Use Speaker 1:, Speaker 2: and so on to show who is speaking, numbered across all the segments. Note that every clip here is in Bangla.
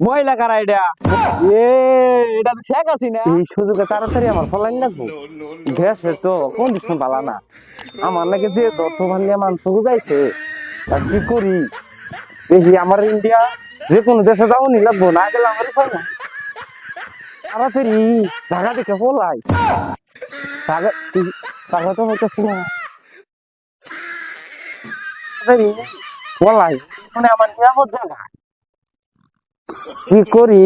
Speaker 1: মহিলা কারা এ, এটা তো শেখ হাসিনা। এই সুযোগে তাড়াতাড়ি আমার ফলাইন লাগবো দেশের তো কন্ডিশন না। নাকি যে আর কি করি? আমার ইন্ডিয়া, যে কোনো দেশে যাও নি লাগবো, না গেলে আমার উপায় না তাড়াতাড়ি জায়গা দেখে বলাই জায়গা জায়গা তো হইতেছি না। বলাই মানে আমার নিরাপদ জায়গা। কি করি?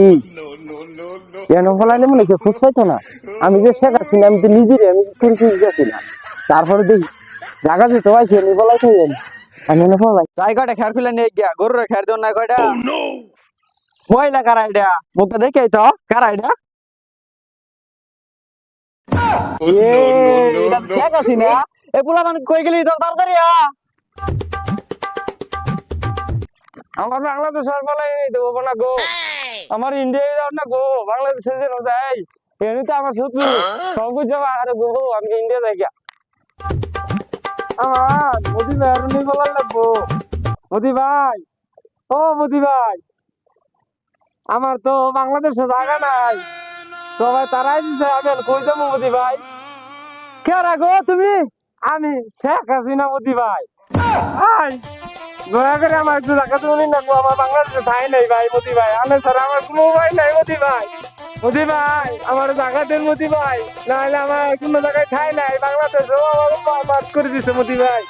Speaker 1: কেন বলাইলে মনে কেউ খোঁজ পাইতো না? আমি যে শেখাচ্ছি না আমি তো নিজেরই আমি করে গেছি না। তারপরে দেখি জায়গা দিতে পারছি আমি বলাই থাকি আমি এনে বলাই তাই কয়টা খেয়ার খুলে নিয়ে গিয়া? গরুর খেয়ার দেন না কয়টা? মহিলা কারা এটা মুখটা দেখে তো কারা এটা এ, এটা তো শেখ হাসিনা এ পোলা মানে কই গেলি তোর? তাড়াতাড়ি আ। আমার বাংলাদেশের বলাই দেবো না গো। আমার ইন্ডিয়ায় যাও না গো বাংলাদেশে যে যাই এমনি তো আমার শত্রু। সব কিছু আর গো আমি ইন্ডিয়া যাই গিয়া। আমার মোদি নেই বলার লাগবো। মোদি ভাই ও মোদি ভাই আমার তো বাংলাদেশে জায়গা নাই। সবাই তারাই দিছে আমি আর কই যাব মোদি ভাই? কে রাখো তুমি? আমি শেখ হাসিনা মোদি ভাই। ভাই দয়া করে আমার একটু টাকা তুমি না আমার বাংলাদেশে ঠাই নেই ভাই মোদি ভাই। আমি স্যার আমার কোনো উপায় নাই মোদি ভাই। মোদি ভাই আমার জায়গা দেন মোদি ভাই। নাহলে আমার কোনো জায়গায় ঠাই নাই। বাংলাদেশেও আমার মাফ করে দিছে মোদি ভাই।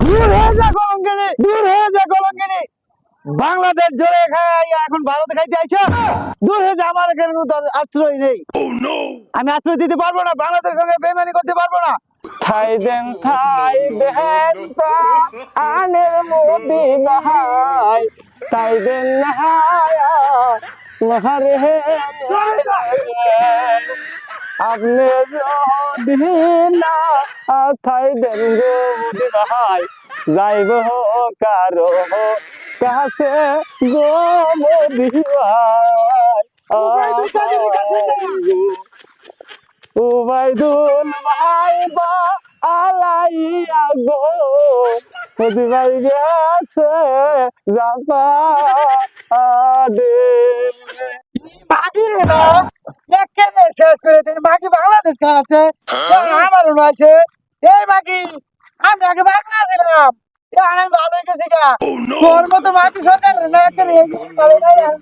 Speaker 1: দূর হয়ে যা কলঙ্কিনী দূর হয়ে যা কলঙ্কিনী। বাংলাদেশ জোরে খাই এখন ভারতে খাইতে আইছো? দূর হয়ে যা আমার আশ্রয় নেই। আমি আশ্রয় দিতে পারব না বাংলাদেশের সঙ্গে বেমানি করতে পারব না। থাই দেন থাই দেন আনের মোদি নহাই তাই দেন হে আপনি যদি না থাই দেন গো মোদি নহাই যাইব কারও কাছে গো মোদি ভাই উবাইদুল ভাই ভাই গেছে জাপা দে
Speaker 2: বাকি রে না একেবারে শেষ করে দিন। বাকি বাংলাদেশ আছে? আমার আছে এই বাকি আমি আগে বাংলা দিলাম এ আমি ভালো হয়ে গেছি গা তোর মতো বাকি সরকার না একেবারে আমি